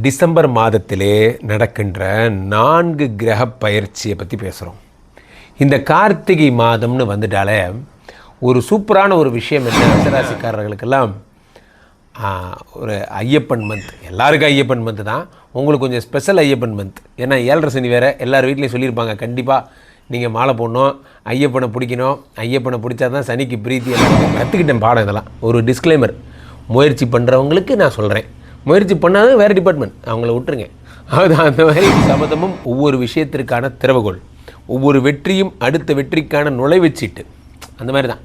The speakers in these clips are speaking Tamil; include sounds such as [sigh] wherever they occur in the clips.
டிசம்பர் மாதத்திலே நடக்கின்ற நான்கு கிரக பயிற்சியை பற்றி பேசுகிறோம் இந்த கார்த்திகை மாதம்னு வந்துட்டாலே ஒரு சூப்பரான ஒரு விஷயம் என்ன? மேசராசிக்காரர்களுக்கெல்லாம் ஒரு ஐயப்பன் மந்த் எல்லாருக்கும் ஐயப்பன் மந்த் தான். உங்களுக்கு கொஞ்சம் ஸ்பெஷல் ஐயப்பன் மந்த் ஏன்னா ஏழரை சனி வேறு எல்லார் வீட்லேயும் சொல்லியிருப்பாங்க. கண்டிப்பாக நீங்கள் மாலை போடணும் ஐயப்பனை பிடிக்கணும். ஐயப்பனை பிடிச்சா தான் சனிக்கு பிரீத்தி. எல்லாம் கற்றுக்கிட்டேன் பாடம் இதெல்லாம். ஒரு டிஸ்க்ளைமர் முயற்சி பண்ணுறவங்களுக்கு நான் சொல்கிறேன் முயற்சி பண்ணாத வேறு டிபார்ட்மெண்ட் அவங்கள விட்டுருங்க. அது அந்த மாதிரி சபதமும் ஒவ்வொரு விஷயத்திற்கான திறவுகோள். ஒவ்வொரு வெற்றியும் அடுத்த வெற்றிக்கான நுழைவுச்சீட்டு அந்த மாதிரி தான்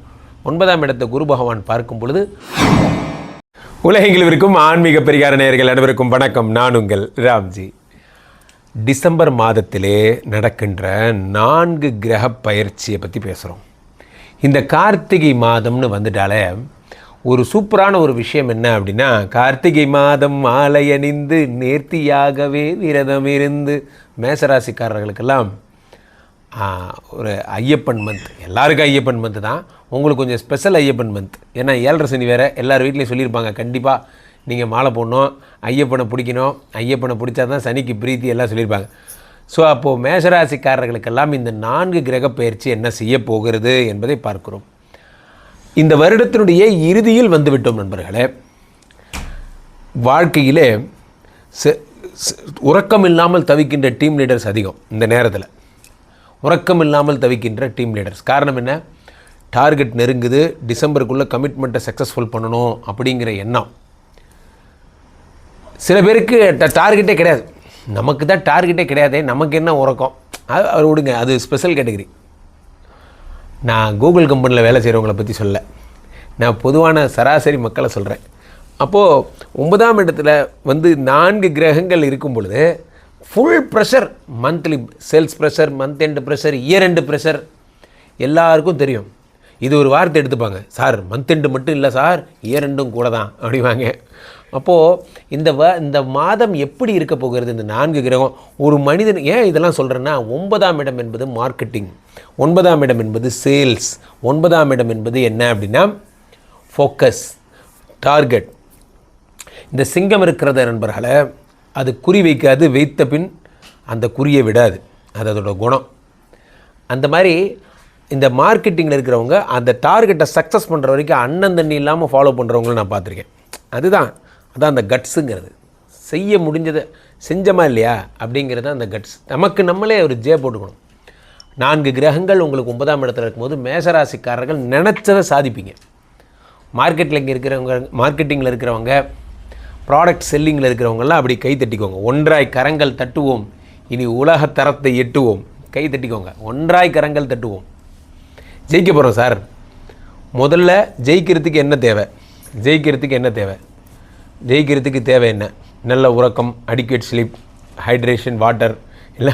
ஒன்பதாம் இடத்தை குரு பகவான் பார்க்கும் பொழுது உலகெங்கிலும் இருக்கும் ஆன்மீக பரிகார நேயர்கள் அனைவருக்கும் வணக்கம். நான் உங்கள் ராம்ஜி. டிசம்பர் மாதத்திலே நடக்கின்ற நான்கு கிரக பயிற்சியை பற்றி பேசுகிறோம் இந்த கார்த்திகை மாதம்னு வந்துட்டாலே ஒரு சூப்பரான ஒரு விஷயம் என்ன அப்படின்னா கார்த்திகை மாதம் மாலை அணிந்து நேர்த்தியாகவே விரதம் இருந்து மேசராசிக்காரர்களுக்கெல்லாம் ஒரு ஐயப்பன் மந்த் எல்லாருக்கும் ஐயப்பன் மந்த் தான். உங்களுக்கு கொஞ்சம் ஸ்பெஷல் ஐயப்பன் மந்த் ஏன்னா ஏழரை சனி வேறு எல்லார் வீட்லேயும் சொல்லியிருப்பாங்க கண்டிப்பாக நீங்கள் மாலை போடணும் ஐயப்பனை பிடிக்கணும் ஐயப்பனை பிடிச்சா தான் சனிக்கு பிரீத்தி எல்லாம் சொல்லியிருப்பாங்க. ஸோ அப்போது மேஷராசிக்காரர்களுக்கெல்லாம் இந்த நான்கு கிரக பயிற்சி என்ன செய்ய போகிறது என்பதை பார்க்கிறோம். இந்த வருடத்தினுடைய இறுதியில் வந்துவிட்டோம் நண்பர்களே. வாழ்க்கையிலே உறக்கம் இல்லாமல் தவிக்கின்ற டீம் லீடர்ஸ் அதிகம் இந்த நேரத்தில். உறக்கம் இல்லாமல் தவிக்கின்ற டீம் லீடர்ஸ் காரணம் என்ன? டார்கெட் நெருங்குது டிசம்பருக்குள்ளே கமிட்மெண்ட்டை சக்ஸஸ்ஃபுல் பண்ணணும் அப்படிங்கிற எண்ணம். சில பேருக்கு ட- டார்கெட்டே கிடையாது. நமக்கு தான் டார்கெட்டே கிடையாதே நமக்கு என்ன உறக்கம்? அது விடுங்க அது ஸ்பெஷல் கேட்டகரி நான் கூகுள் கம்பெனியில் வேலை செய்கிறவங்கள பற்றி சொல்ல நான் பொதுவான சராசரி மக்களை சொல்கிறேன் அப்போது ஒன்பதாம் இடத்துல வந்து நான்கு கிரகங்கள் இருக்கும் பொழுது full pressure monthly sales pressure month end pressure year end pressure எல்லாருக்கும் தெரியும். இது ஒரு வார்த்தை எடுத்துப்பாங்க. சார் மந்த் எண்டு மட்டும் இல்லை சார் இயர் எண்டும் கூட தான் அப்படிவாங்க அப்போது இந்த வ இந்த மாதம் எப்படி இருக்க போகிறது? இந்த நான்கு கிரகம் ஒரு மனிதன் ஏன் இதெல்லாம் சொல்கிறேன்னா ஒன்பதாம் இடம் என்பது மார்க்கெட்டிங் ஒன்பதாம் இடம் என்பது சேல்ஸ் ஒன்பதாம் இடம் என்பது என்ன அப்படின்னா ஃபோக்கஸ் டார்கெட் இந்த சிங்கம் இருக்கிறத நண்பர்களை அது குறி வைக்காது வைத்த பின் அந்த குறியை விடாது. அது அதோட குணம். அந்த மாதிரி இந்த மார்க்கெட்டிங்கில் இருக்கிறவங்க அந்த டார்கெட்டை சக்ஸஸ் பண்ணுற வரைக்கும் அண்ணன் தண்ணி இல்லாமல் ஃபாலோ பண்ணுறவங்களும் நான் பார்த்துருக்கேன். அதுதான். அதான் அந்த கட்ஸுங்கிறது. செய்ய முடிஞ்சதை செஞ்சமா இல்லையா? அப்படிங்கிறது அந்த கட்ஸ். நமக்கு நம்மளே ஒரு ஜே போட்டுக்கணும். நான்கு கிரகங்கள் உங்களுக்கு ஒன்பதாம் இடத்துல இருக்கும்போது மேசராசிக்காரர்கள் நினச்சதை சாதிப்பீங்க. மார்க்கெட்டில் இங்கே இருக்கிறவங்க மார்க்கெட்டிங்கில் இருக்கிறவங்க ப்ராடக்ட் செல்லிங்கில் இருக்கிறவங்கெல்லாம் அப்படி கை தட்டிக்கோங்க. ஒன்றாய் கரங்கள் தட்டுவோம். இனி உலக தரத்தை எட்டுவோம். கை தட்டிக்கோங்க. ஒன்றாய் கரங்கள் தட்டுவோம். ஜெயிக்க போகிறோம் சார். முதல்ல ஜெயிக்கிறதுக்கு என்ன தேவை? ஜெயிக்கிறதுக்கு என்ன தேவை? ஜெயிக்கிறதுக்கு தேவை என்ன? நல்ல உறக்கம் அடிக்கேட் ஸ்லீப் ஹைட்ரேஷன் வாட்டர் இல்லை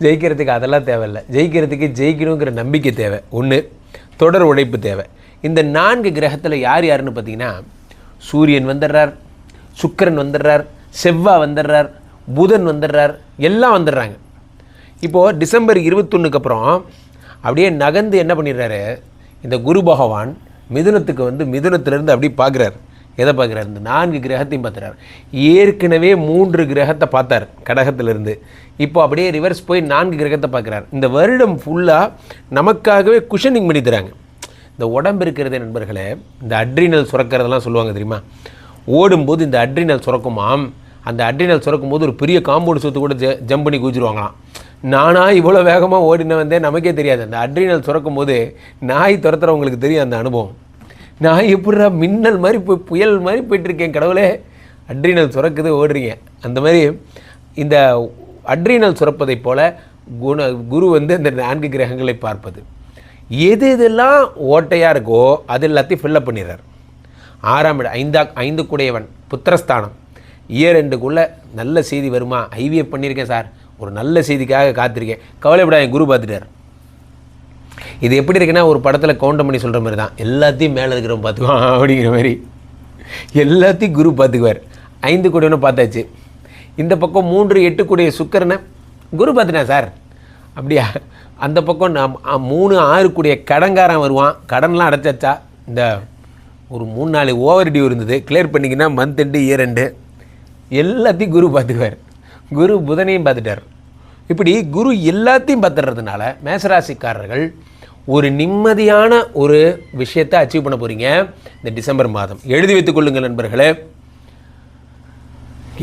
ஜெயிக்கிறதுக்கு அதெல்லாம் தேவையில்லை. ஜெயிக்கிறதுக்கு ஜெயிக்கணுங்கிற நம்பிக்கை தேவை. ஒன்று தொடர் உழைப்பு தேவை. இந்த நான்கு கிரகத்தில் யார் யாருன்னு பார்த்தீங்கன்னா சூரியன் வந்துடுறார் சுக்கிரன் வந்துடுறார் செவ்வாய் வந்துடுறார் புதன் வந்துடுறார் எல்லாம் வந்துடுறாங்க. இப்போது டிசம்பர் இருபத்தொன்னுக்கு அப்புறம் அப்படியே நகர்ந்து என்ன பண்ணிடுறாரு? இந்த குரு பகவான் மிதுனத்துக்கு வந்து மிதுனத்திலேருந்து அப்படியே பார்க்குறாரு எதை பார்க்குறாரு? இந்த நான்கு கிரகத்தையும் பார்த்துறாரு ஏற்கனவே மூன்று கிரகத்தை பார்த்தார் கடகத்திலிருந்து. இப்போ அப்படியே ரிவர்ஸ் போய் நான்கு கிரகத்தை பார்க்குறாரு. இந்த வருடம் ஃபுல்லாக நமக்காகவே குஷனிங் பண்ணி தராங்க. இந்த உடம்பு இருக்கிறதே நண்பர்களே இந்த அட்ரினல் சுரக்கிறதெல்லாம் சொல்லுவாங்க தெரியுமா? ஓடும்போது இந்த அட்ரினல் சுரக்குமாம். அந்த அட்ரினல் சுரக்கும் போது ஒரு பெரிய காம்பவுண்ட் சொத்து கூட ஜ ஜம்ப் பண்ணி குதிச்சிருவாங்களாம். நானா இவ்வளோ வேகமாக ஓடின வந்தேன் நமக்கே தெரியாது. அந்த அட்ரினல் சுரக்கும் போது நாய் துரத்துறவங்களுக்கு தெரியும் அந்த அனுபவம். நான் எப்படிடா மின்னல் மாதிரி போய் புயல் மாதிரி போயிட்டுருக்கேன் கடவுளே. அட்ரினல் சுரக்குது ஓடுறீங்க. அந்த மாதிரி இந்த அட்ரினல் சுரப்பதைப் போல குண குரு வந்து இந்த நான்கு கிரகங்களை பார்ப்பது. எது எதெல்லாம் ஓட்டையாக இருக்கோ அது எல்லாத்தையும் ஃபில்லப் பண்ணிடுறார். ஆறாம் இடம் ஐந்தா ஐந்து கூடையவன் புத்திரஸ்தானம். இயர் ரெண்டுக்குள்ளே நல்ல செய்தி வருமா? ஐவிஎஃப் பண்ணியிருக்கேன் சார். ஒரு நல்ல செய்திக்காக காத்திருக்கேன். கவலைப்படாத குரு பார்த்துட்டார். இது எப்படி இருக்குன்னா ஒரு படத்தில் கவுண்டமணி சொல்கிற மாதிரி தான். எல்லாத்தையும் மேலே இருக்கிறவன் பார்த்துக்குவான் [laughs] அப்படிங்கிற மாதிரி. எல்லாத்தையும் குரு பார்த்துக்குவார். ஐந்து கூடையவனை பார்த்தாச்சு. இந்த பக்கம் மூன்று எட்டு கூடிய சுக்கரனை குரு பார்த்துட்டா சார்? அப்படியா? அந்த பக்கம் நான் மூணு ஆறு கூடிய கடன்காரன் வருவான். கடன்லாம் அடைச்சாச்சா? இந்த ஒரு மூணு நாலு ஓவர் டியூ இருந்தது. கிளியர் பண்ணிங்கன்னா மந்த் எண்டு இயர் எண்டு எல்லாத்தையும் குரு பார்த்துக்குவார். குரு புதனையும் பார்த்துட்டார். இப்படி குரு எல்லாத்தையும் பார்த்துடுறதுனால மேசராசிக்காரர்கள் ஒரு நிம்மதியான ஒரு விஷயத்தை அச்சீவ் பண்ண போகிறீங்க இந்த டிசம்பர் மாதம். எழுதி வைத்துக் கொள்ளுங்கள் நண்பர்களே.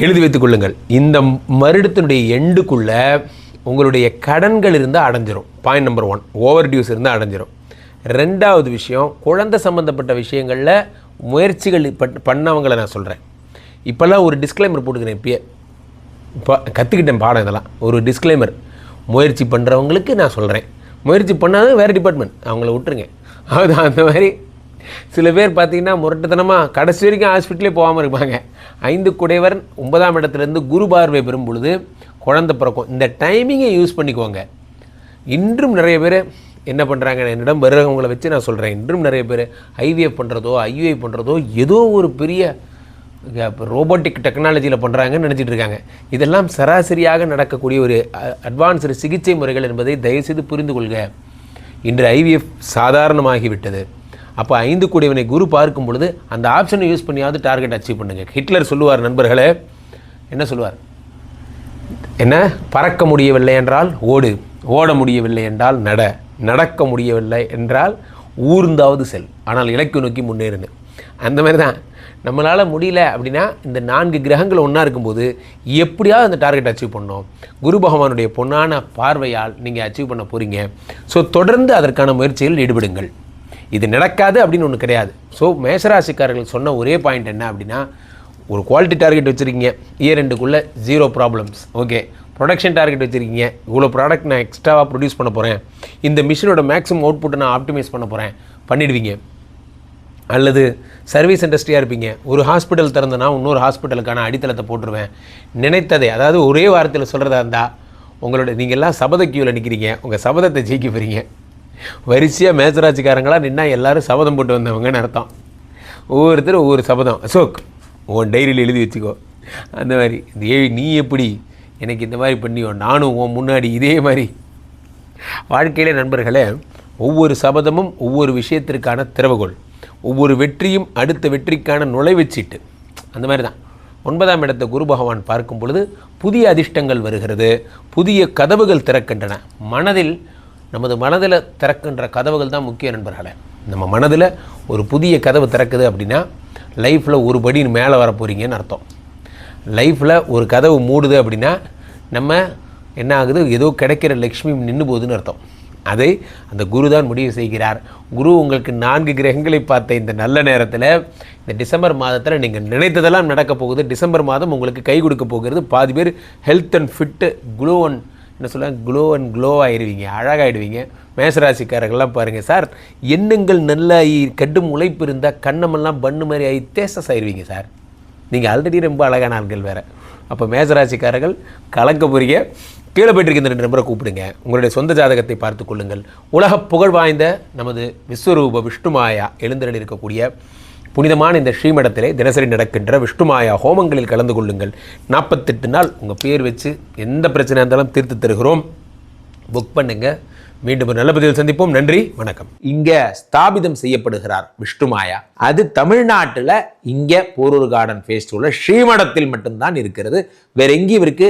எழுதி வைத்துக் கொள்ளுங்கள். இந்த வருடத்தினுடைய எண்டுக்குள்ள உங்களுடைய கடன்கள் இருந்தால் அடைஞ்சிரும். Point number one over dues இருந்தால் அடைஞ்சிரும். ரெண்டாவது விஷயம் குழந்தை சம்மந்தப்பட்ட விஷயங்களில் முயற்சிகள் பண்ணவங்களை நான் சொல்கிறேன் இப்போல்லாம் ஒரு டிஸ்க்ளைமர் போட்டுக்கிறேன் இப்பயே. இப்போ கற்றுக்கிட்டேன் பாடம் இதெல்லாம். ஒரு டிஸ்க்ளைமர் முயற்சி பண்ணுறவங்களுக்கு நான் சொல்கிறேன் முயற்சி பண்ணாத வேறு டிபார்ட்மெண்ட் அவங்கள விட்டுருங்க. அது அந்த மாதிரி சில பேர் பார்த்தீங்கன்னா முரட்டுத்தனமாக கடைசி வரைக்கும் ஹாஸ்பிட்டலே போகாமல் இருப்பாங்க. ஐந்து குடைவர் ஒன்பதாம் இடத்துலேருந்து குரு பார்வை பெறும் பொழுது குழந்தை பிறக்கும். இந்த டைமிங்கை யூஸ் பண்ணிக்கோங்க. இன்றும் நிறைய பேர் என்ன பண்ணுறாங்க என்னிடம் வருகிறவங்களை வச்சு நான் சொல்கிறேன் இன்றும் நிறைய பேர் ஐவிஎஃப் பண்ணுறதோ ஐயுஐ பண்ணுறதோ ஏதோ ஒரு பெரிய ரோபோட்டிக் டெக்னாலஜியில் பண்ணுறாங்கன்னு நினச்சிட்டு இருக்காங்க. இதெல்லாம் சராசரியாக நடக்கக்கூடிய ஒரு அட்வான்ஸ்டு சிகிச்சை முறைகள் என்பதை தயவுசெய்து புரிந்து கொள்க. இன்று ஐவிஎஃப் சாதாரணமாகிவிட்டது. அப்போ ஐந்து கூடியவனை குரு பார்க்கும் பொழுது அந்த ஆப்ஷனை யூஸ் பண்ணியாவது டார்கெட் அச்சீவ் பண்ணுங்கள் ஹிட்லர் சொல்லுவார் நண்பர்களே. என்ன சொல்லுவார்? என்ன? பறக்க முடியவில்லை என்றால் ஓடு. ஓட முடியவில்லை என்றால் நட. நடக்க முடியவில்லை என்றால் ஊர்ந்தாவது செல். ஆனால் இலக்கு நோக்கி முன்னேறுன்னு அந்த மாதிரி தான். நம்மளால் முடியல அப்படின்னா இந்த நான்கு கிரகங்கள் ஒன்றா இருக்கும்போது எப்படியாவது அந்த டார்கெட் அச்சீவ் பண்ணோம் குரு பகவானுடைய பொன்னான பார்வையால் நீங்கள் அச்சீவ் பண்ண போகிறீங்க ஸோ தொடர்ந்து அதற்கான முயற்சியில் ஈடுபடுங்கள். இது நடக்காது அப்படின்னு ஒன்று கிடையாது. ஸோ மேசராசிக்காரர்கள் சொன்ன ஒரே பாயிண்ட் என்ன அப்படின்னா ஒரு குவாலிட்டி டார்கெட் வச்சுருக்கீங்க. Year ரெண்டுக்குள்ளே zero problems okay production target வச்சுருக்கீங்க. இவ்வளோ ப்ராடக்ட் நான் எக்ஸ்ட்ராவாக ப்ரொடியூஸ் பண்ண போகிறேன் இந்த மிஷினோட மேக்ஸிமம் அவுட்புட்டை நான் ஆப்டிமைஸ் பண்ண போகிறேன் பண்ணிடுவீங்க. அல்லது சர்வீஸ் இண்டஸ்ட்ரியாக இருப்பீங்க. ஒரு ஹாஸ்பிட்டல் திறந்தனா இன்னொரு ஹாஸ்பிட்டலுக்கான அடித்தளத்தை போட்டுருவேன். நினைத்ததை அதாவது ஒரே வாரத்தில் சொல்கிறதா இருந்தால் உங்களோட நீங்கள் எல்லாம் சபத கியூவில் நிற்கிறீங்க உங்கள் சபதத்தை ஜெயிக்க போகிறீங்க வரிசையாக மேசராட்சிக்காரங்களாக நின்னா எல்லோரும் சபதம் போட்டு வந்தவங்கன்னு அர்த்தம். ஒவ்வொருத்தரும் ஒவ்வொரு சபதம். அசோக் உன் டைரியில் எழுதி வச்சுக்கோ. அந்த மாதிரி இந்த நீ எப்படி எனக்கு இந்த மாதிரி பண்ணியோ நானும் உன் முன்னாடி இதே மாதிரி. வாழ்க்கையிலே நண்பர்களே ஒவ்வொரு சபதமும் ஒவ்வொரு விஷயத்திற்கான திறவுகோள் ஒவ்வொரு வெற்றியும் அடுத்த வெற்றிக்கான நுழைவுச்சீட்டு. அந்த மாதிரி தான் ஒன்பதாம் இடத்தை குரு பகவான் பார்க்கும் பொழுது புதிய அதிர்ஷ்டங்கள் வருகிறது. புதிய கதவுகள் திறக்கின்றன. மனதில் நமது மனதில் திறக்கின்ற கதவுகள் தான் முக்கிய நண்பர்களே. நம்ம மனதில் ஒரு புதிய கதவு திறக்குது அப்படின்னா லைஃப்பில் ஒரு படி மேலே வர போகிறீங்கன்னு அர்த்தம். லைஃப்பில் ஒரு கதவு மூடுது அப்படின்னா நம்ம என்ன ஆகுது? ஏதோ கிடைக்கிற லக்ஷ்மி நின்று போகுதுன்னு அர்த்தம். அதை அந்த குரு தான் முடிவு செய்கிறார். குரு உங்களுக்கு நான்கு கிரகங்களை பார்த்த இந்த நல்ல நேரத்தில் இந்த டிசம்பர் மாதத்தில் நீங்கள் நினைத்ததெல்லாம் நடக்க போகுது. டிசம்பர் மாதம் உங்களுக்கு கை கொடுக்க போகிறது. பாதி பேர் health and fit glow and என்ன சொல்ல க்ளோ அண்ட் க்ளோ ஆகிடுவீங்க அழகாகிடுவீங்க மேசராசிக்காரர்கள்லாம் பாருங்கள் சார் எண்ணங்கள் நல்லா கடும் உழைப்பு இருந்தால் கண்ணமெல்லாம் பண்ணு மாதிரி ஆகி தேசஸ் ஆயிடுவீங்க சார். நீங்கள் ஆல்ரெடி ரொம்ப அழகான ஆண்கள் வேறு. அப்போ மேசராசிக்காரர்கள் கலக்க போறீங்க. கீழே போயிட்டு இந்த ரெண்டு நம்பரை கூப்பிடுங்க. உங்களுடைய சொந்த ஜாதகத்தை பார்த்து கொள்ளுங்கள். உலக புகழ் வாய்ந்த நமது விஸ்வரூப விஷ்ணுமாயா எழுந்தருள் இருக்கக்கூடிய புனிதமான இந்த ஸ்ரீமடத்திலே தினசரி நடக்கின்ற விஷ்ணுமாயா ஹோமங்களில் கலந்து கொள்ளுங்கள். நாற்பத்தெட்டு நாள் உங்கள் பேர் வச்சு எந்த பிரச்சனையாக இருந்தாலும் தீர்த்து தருகிறோம். புக் பண்ணுங்க. மீண்டும் ஒரு நல்ல பதிவில் சந்திப்போம். நன்றி வணக்கம். இங்கே ஸ்தாபிதம் செய்யப்படுகிறார் விஷ்ணுமாயா. அது தமிழ்நாட்டில் இங்கே போரூர் கார்டன் ஃபேஸ்டிவலில் ஸ்ரீமடத்தில் மட்டும்தான் இருக்கிறது. வேற எங்கேயும் இவருக்கு